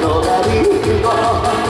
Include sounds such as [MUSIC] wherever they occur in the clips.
너를 두고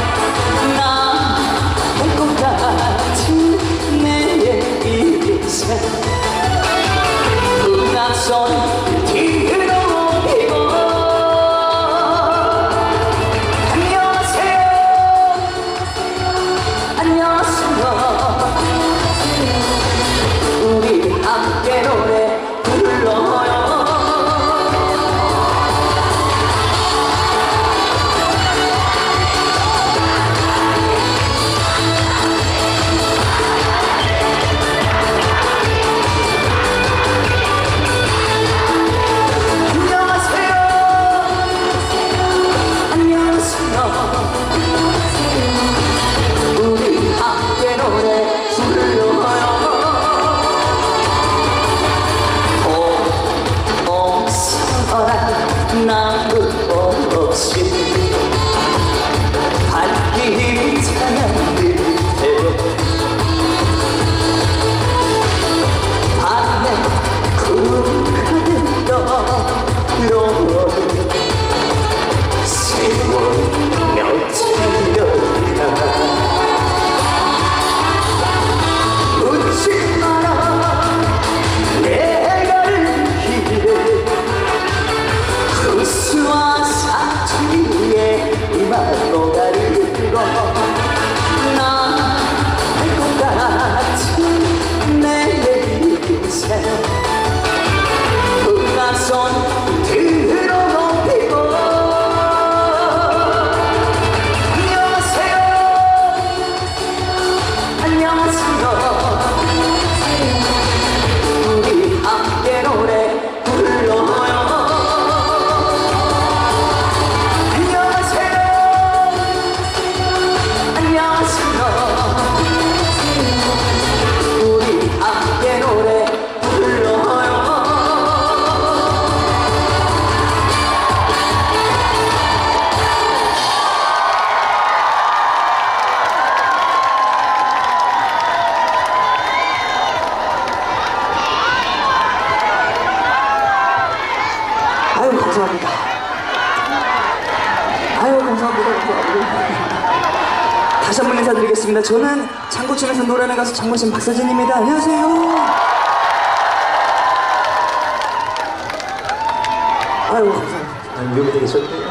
다시 한 번 인사드리겠습니다. 저는 장구청에서 노래하는 가수 장무신 박서진입니다. 안녕하세요. 아유 감사합니다. 여기 되게 좋네요.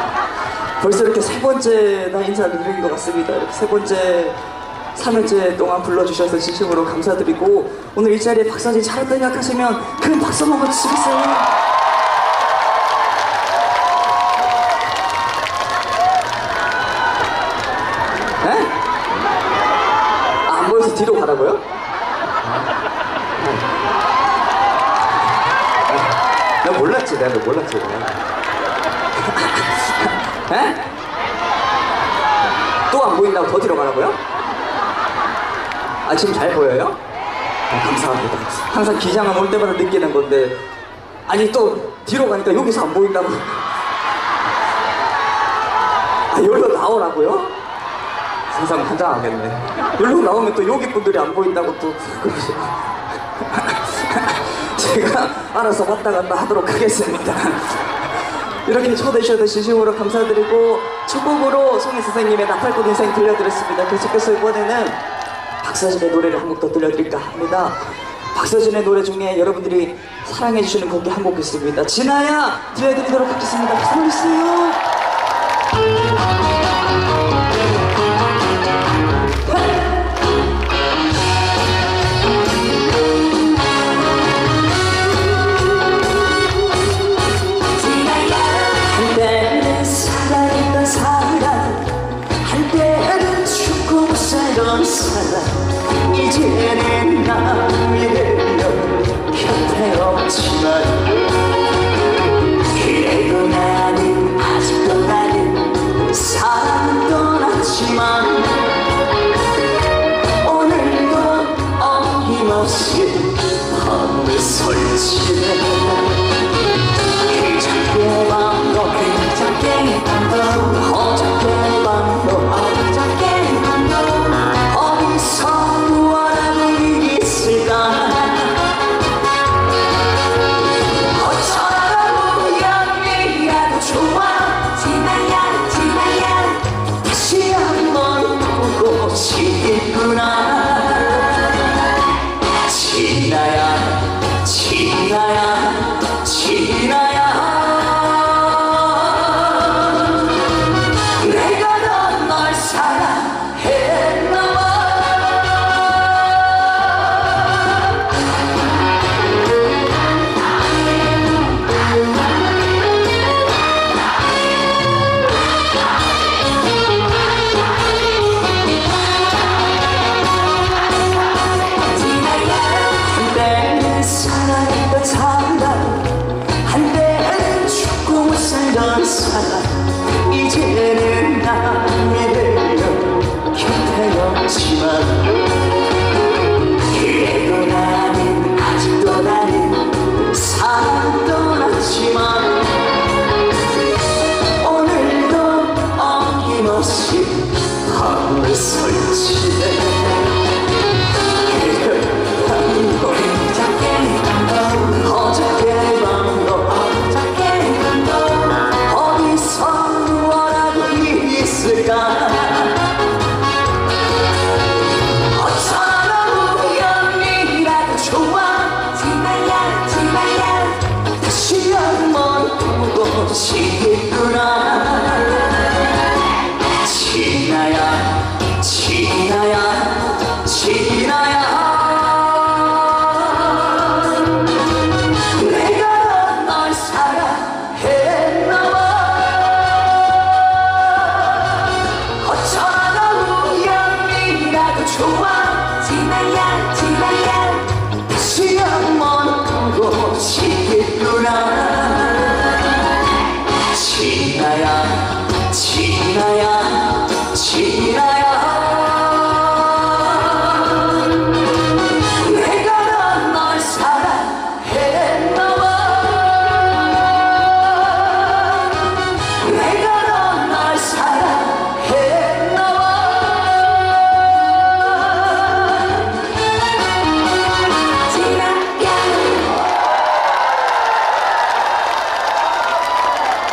[LAUGHS] 벌써 이렇게 세 번째 나 인사를 드린 것 같습니다. 이렇게 세 번째 3회째 동안 불러주셔서 진심으로 감사드리고 오늘 이 자리에 박서진 잘했다 생각하시면 큰 박수 한번 주시겠어요? 에? 아, 안 보여서 뒤로 가라고요? 나 몰랐지, 내가 너 몰랐지. 에? 또 안 보인다고 더 뒤로 가라고요? 아, 지금 잘 보여요? 아, 감사합니다. 항상 기장은 올 때마다 느끼는 건데, 아니, 또 뒤로 가니까 여기서 안 보인다고. 아, 여기로 나오라고요? 세상 환장하겠네. 여기로 나오면 또 여기 분들이 안 보인다고 또. 그러시- 제가 알아서 왔다 갔다 하도록 하겠습니다. 이렇게 초대해 주셔서 진심으로 감사드리고 첫 곡으로 송혜 선생님의 나팔꽃 인생 들려드렸습니다. 계속해서 이번에는 박서진의 노래를 한 곡 더 들려드릴까 합니다. 박서진의 노래 중에 여러분들이 사랑해 주시는 곡이 한 곡 있습니다. 진아야 들려드리도록 하겠습니다. 박수 주세요. 밤을 설치네 그저 없이 밤을 설치해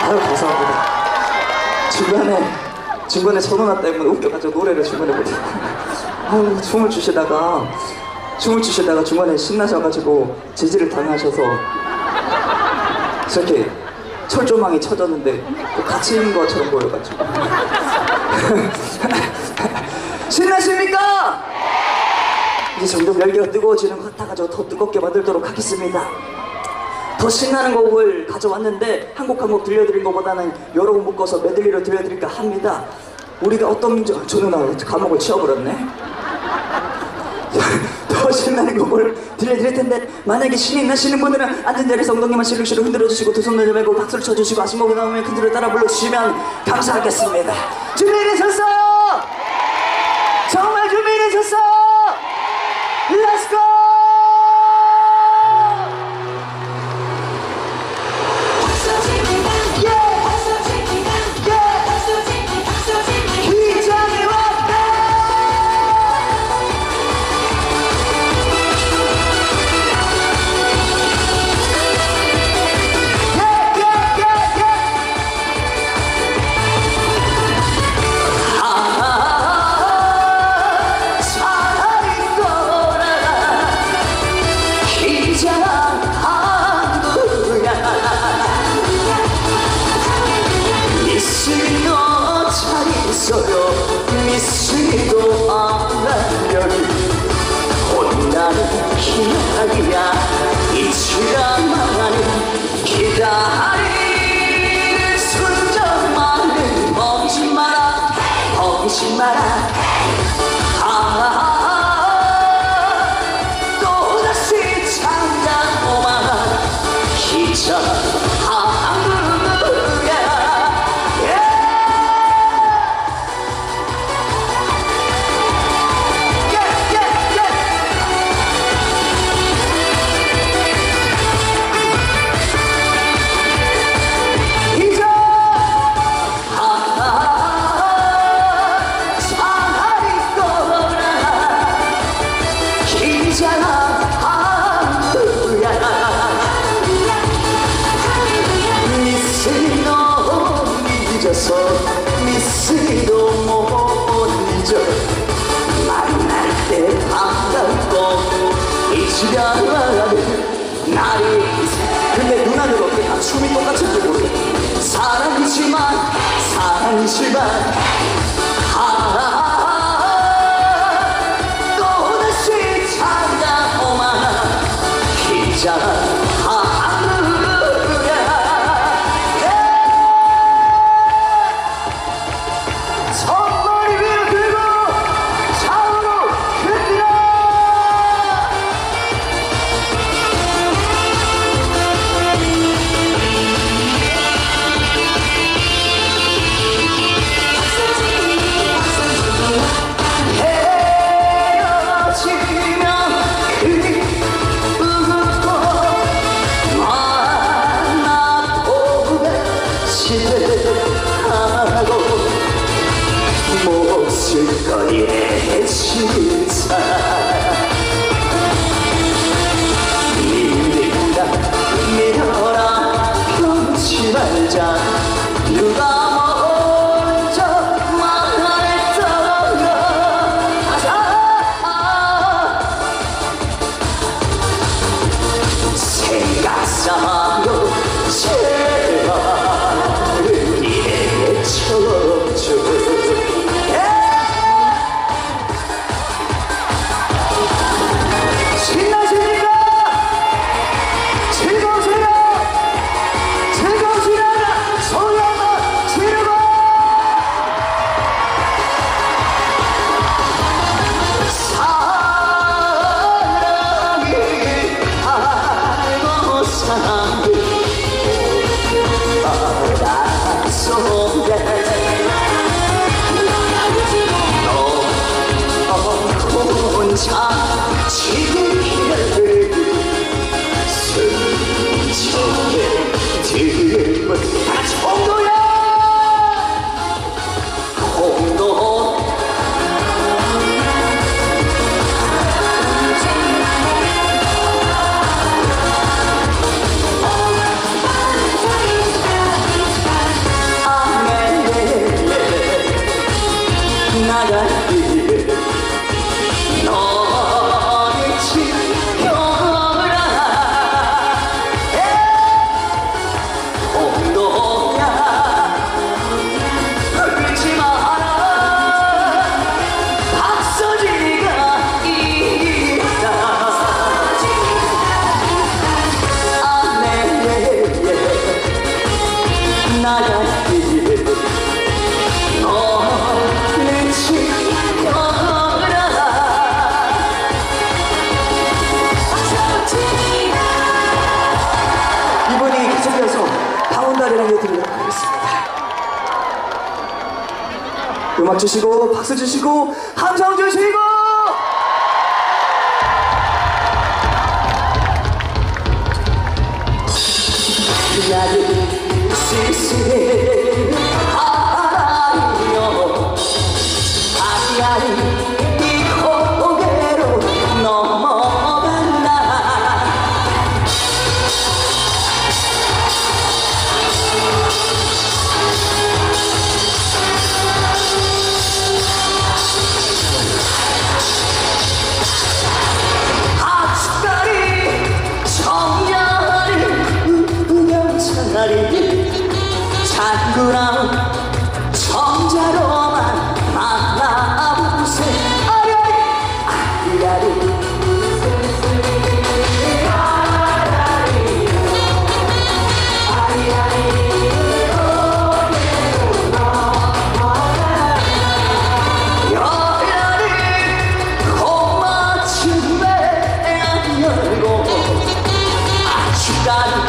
아유 감사합니다. 중간에 중간에 전화 때문에 웃겨가지고 노래를 중간에 못. 아유 춤을 추시다가 춤을 추시다가 중간에 신나셔가지고 제지를 당하셔서 저렇게 철조망이 쳐졌는데 또 갇힌 것처럼 보여가지고. [LAUGHS] 신나십니까? 이제 점점 열기가 뜨거워지는 것 같아가지고 더 뜨겁게 만들도록 하겠습니다. 더 신나는 곡을 가져왔는데 한 곡 한 곡 들려드린 것보다는 여러 곡 묶어서 메들리로 들려드릴까 합니다. 우리가 어떤 민족, 저는 나 감옥을 치워버렸네. [LAUGHS] 더 신나는 곡을 들려드릴 텐데 만약에 신이 나시는 분들은 앉은 자리에서 엉덩이만 실룩실룩 흔들어주시고 두 손을 내밀고 박수를 쳐주시고 아시목이 나오면 그 노래 따라 불러주시면 감사하겠습니다. 준비되셨어요? 정말 준비되셨어요? 있어요. 미스리도 안하려니 온나는 기다리야. 잊지라마는 기다리는 순정만은 멈지 마라. 멈지 마라 사랑이지만 사랑이지만 너의 진상 맞추시고 박수 주시고 함성 주시고! 나는 그 시시해. 그랑 청자로만 만나보세 아라리 아라리 고마침에 안 열고 아쉽다는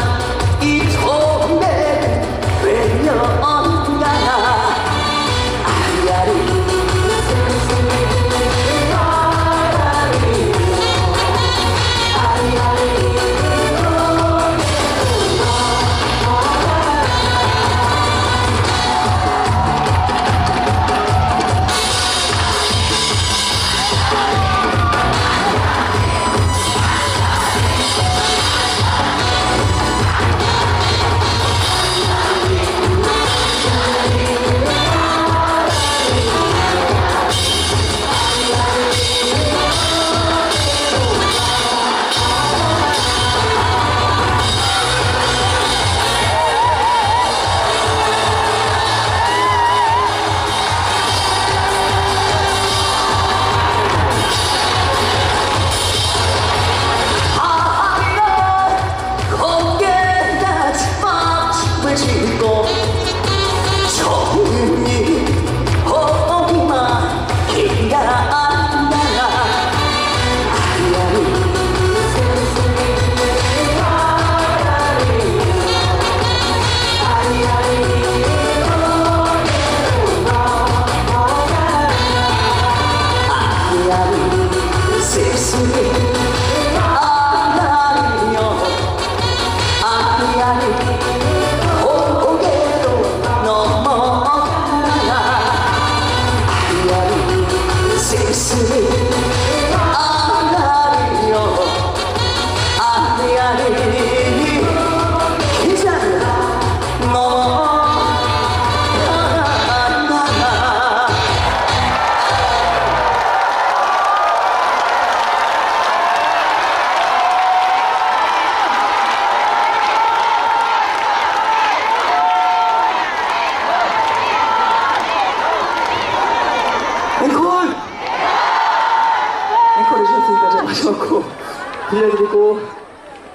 들려드리고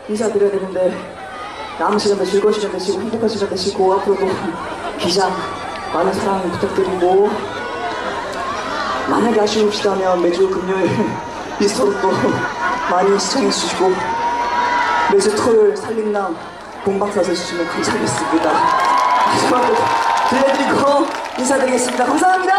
인사드려야 되는데 남은 시간도 즐거운 시간 되시고 행복한 시간 되시고 앞으로도 기장 많은 사랑 부탁드리고 만약에 아쉬우시다면 매주 금요일 [LAUGHS] 미스터로 또 많이 시청해 주시고 매주 토요일 살림남 본방사수 해주시면 감사하겠습니다. 마지막으로 들려드리고 인사드리겠습니다. 감사합니다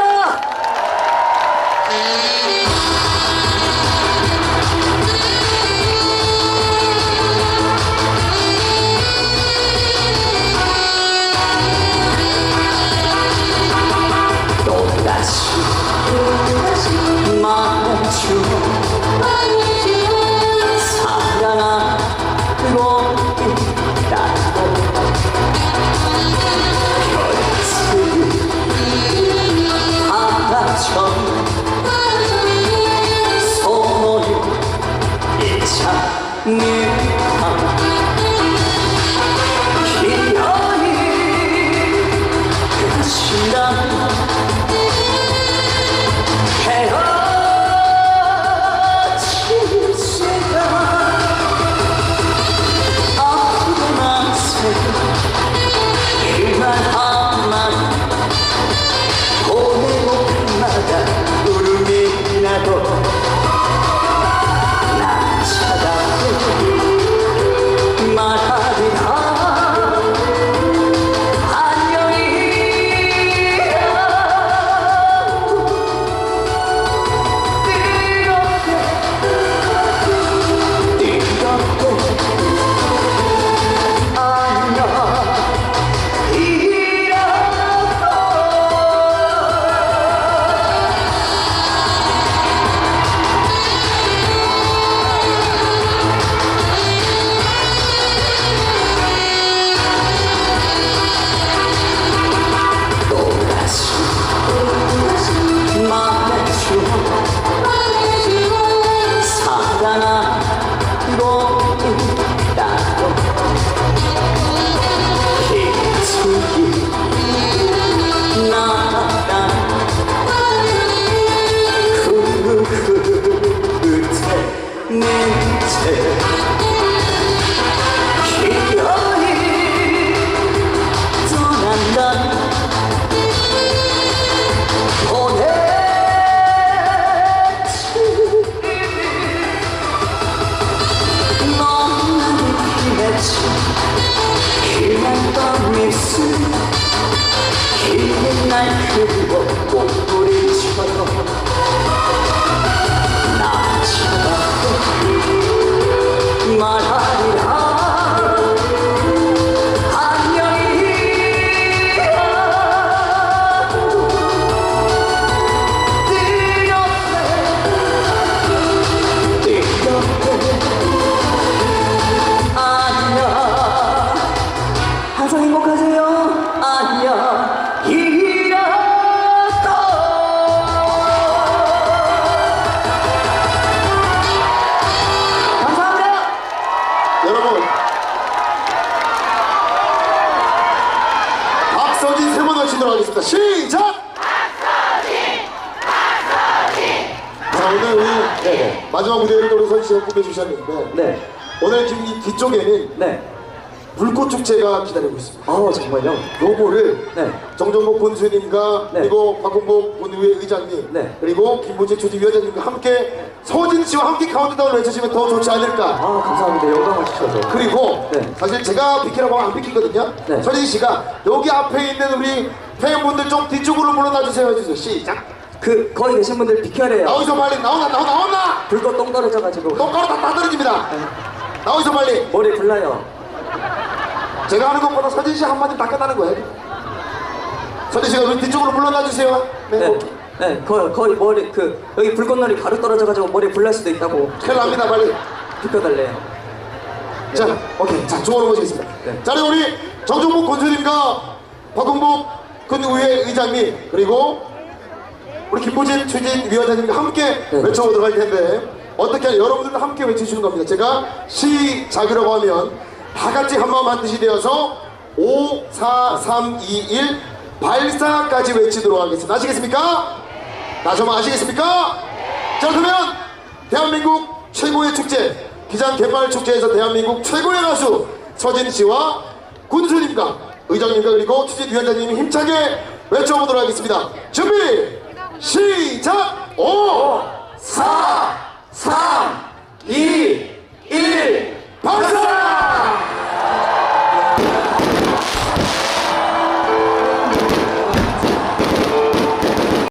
항상 행복하세요. 아니야 감사합니다. 여러분. 박서진 세번 외치도록 하겠습니다. 시작! 자 오늘 우리 네, 마지막 무대를 또 우리 서진 씨가 꾸며주셨는데 네. 오늘 지금 이 뒤쪽에는 네. 불꽃 축제가 기다리고 있습니다 어 정말요? 요거를 네. 정정복 본수님과 네. 그리고 박홍복 본의회 의장님 네. 그리고 김문재 추진위원장님과 함께 서진 씨와 함께 카운트다운을 외쳐주시면 더 좋지 않을까 아 감사합니다 영광을 주셔서 그리고 네. 사실 제가 비키라고 하면 안 비키거든요. 네. 서진 씨가 여기 앞에 있는 우리 팬분들 좀 뒤쪽으로 물러나 주세요 해주세요. 시작. 그 거기 계신 분들 비켜래요 나오이소 빨리 나오나 나오나 나오나. 불꽃 똥 떨어져가지고 똑바로 다 따드립니다. 나오이소 빨리. 머리 불나요 제가 하는 것보다 서진 씨 한마디 다 끝나는 거예요. 서진 씨가 우리 뒤쪽으로 물러나 주세요. 네. 네, 네 거의, 거의 머리 그 여기 불꽃놀이 가루 떨어져가지고 머리 불날 수도 있다고 큰일 납니다 빨리. 비켜달래요 자, 오케이. 자, 조언을 모시겠습니다. 네. 자, 우리 정종복 권수님과 박홍복 군의회 의장님 그리고 우리 김보진 추진위원장님과 함께 네. 외쳐보도록 할 텐데 어떻게 여러분들도 함께 외치시는 겁니다. 제가 시작이라고 하면 다 같이 한마음 한뜻이 되어서 5, 4, 3, 2, 1 발사까지 외치도록 하겠습니다. 아시겠습니까? 다시 한번 아시겠습니까? 자 그러면 대한민국 최고의 축제 기장 개발 축제에서 대한민국 최고의 가수 서진 씨와 군수님과 의장님과 그리고 취재위원장님이 힘차게 외쳐보도록 하겠습니다. 준비 시작 5 4 3 2 1帕斯。